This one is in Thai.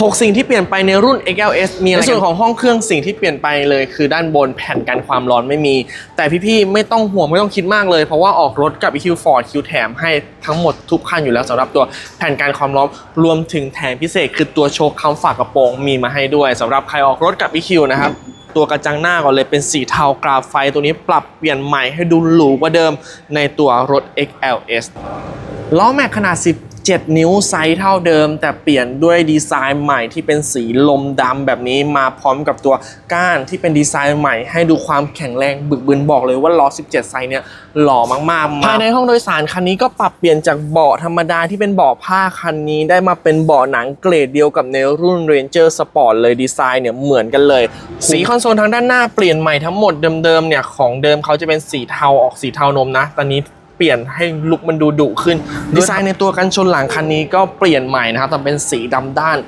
6 สิ่งที่เปลี่ยนไปในรุ่น XLS มีอะไรในส่วนของห้องเครื่องสิ่งที่เปลี่ยนไปเลยคือด้านบนแผ่นกันความร้อนไม่มี แต่พี่ๆไม่ต้องห่วงไม่ต้องคิดมากเลย เพราะว่าออกรถกับ EQ Ford คิวแถมให้ทั้งหมดทุกคันอยู่แล้วสำหรับตัวแผ่นกันความร้อนรวมถึงแถมพิเศษ คือตัวโชว์คำฝากระโปรงมีมาให้ด้วยสำหรับใครออกรถกับ EQ นะครับตัวกระจังหน้าก่อนเลยเป็นสีเทากราไฟตัวนี้ปรับเปลี่ยนใหม่ให้ดูหรูกว่าเดิมในตัวรถ XLS ล้อแม็กขนาด 7 นิ้วไซส์เท่าเดิม แต่เปลี่ยนด้วยดีไซน์ใหม่ที่เป็นสีลมดำแบบนี้มาพร้อมกับตัวก้านที่เป็นดีไซน์ใหม่ ให้ดูความแข็งแรงบึกบึนบอกเลยว่าล้อ 17 ไซส์เนี่ยหล่อมากๆภายในห้องโดยสารคันนี้ก็ปรับเปลี่ยนจากเบาะธรรมดาที่เป็นเบาะผ้าคันนี้ได้มาเป็นเบาะหนังเกรดเดียวกับในรุ่น Ranger Sport เลยดีไซน์เนี่ยเหมือนกันเลย สีคอนโซลทางด้านหน้าเปลี่ยนใหม่ทั้งหมดเดิมๆเนี่ยของเดิมเขาจะเป็นสีเทาออกสีเทานมนะตอนนี้ เปลี่ยนให้ลุคมันดูดุขึ้น ดีไซน์ในตัวกันชนหลังคันนี้ก็เปลี่ยนใหม่นะครับแต่เป็นสีดำด้าน